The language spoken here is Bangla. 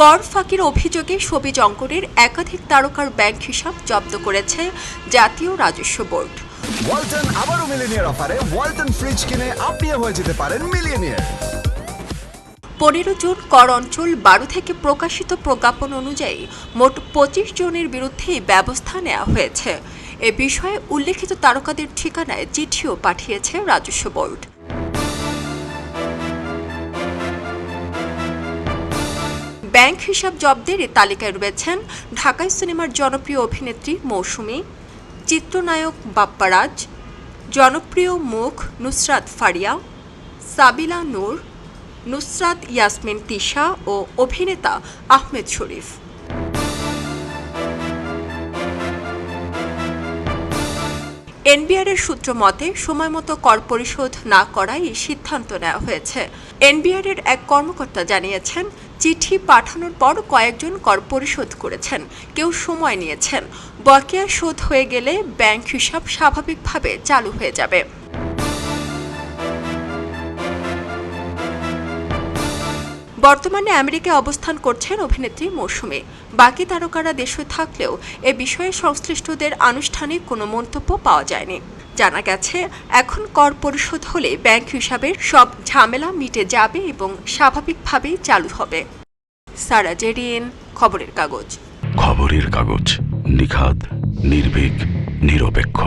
কর ফাঁকির অভিযোগে সবিজ অঙ্কনের একাধিক তারকার ব্যাংক হিসাব জব্দ করেছে জাতীয় রাজস্ব বোর্ড। ওয়ালটন আবারও মিলিনিয়ার অফারে ওয়ালটন ফ্রিজ কিনে আপনিও হয়ে যেতে পারেন মিলিয়নিয়ার। পনেরো জুন কর অঞ্চল বারো থেকে প্রকাশিত প্রজ্ঞাপন অনুযায়ী মোট পঁচিশ জনের বিরুদ্ধে ব্যবস্থা নেওয়া হয়েছে। এ বিষয়ে উল্লেখিত তারকাদের ঠিকানায় চিঠিও পাঠিয়েছে রাজস্ব বোর্ড। ব্যাংক হিসাব জব্দের এ তালিকায় রয়েছেন ঢাকাই সিনেমার জনপ্রিয় অভিনেত্রী মৌসুমী, চিত্রনায়ক বাপ্পারাজ, জনপ্রিয় মুখ নুসরাত ফারিয়া, সাবিলা নূর, নুসরাত ইয়াসমিন তিশা ও অভিনেতা আহমেদ শরীফ। এনবিআর এর সূত্র মতে, সময় মতো কর পরিশোধ না করায় এই সিদ্ধান্ত নেওয়া হয়েছে। এনবিআর এর এক কর্মকর্তা জানিয়েছেন চিঠি পাঠানোর পর কয়েকজন কর পরিশোধ করেছেন। কেউ সময় নিয়েছেন। বকেয়া শোধ হয়ে গেলে ব্যাংক হিসাব স্বাভাবিকভাবে চালু হয়ে যাবে। বর্তমানে আমেরিকায় অবস্থান করছেন অভিনেত্রী মৌসুমী। বাকি তারকারা দেশে থাকলেও এ বিষয়ে সংশ্লিষ্টদের আনুষ্ঠানিক কোনো মন্তব্য পাওয়া যায়নি। জানা গেছে, এখন কর পরিশোধ হলে ব্যাংক হিসাবে সব ঝামেলা মিটে যাবে এবং স্বাভাবিকভাবেই চালু হবে। সারা জেরিন, খবরের কাগজ। খবরের কাগজ, নিখাদ, নির্ভীক, নিরপেক্ষ।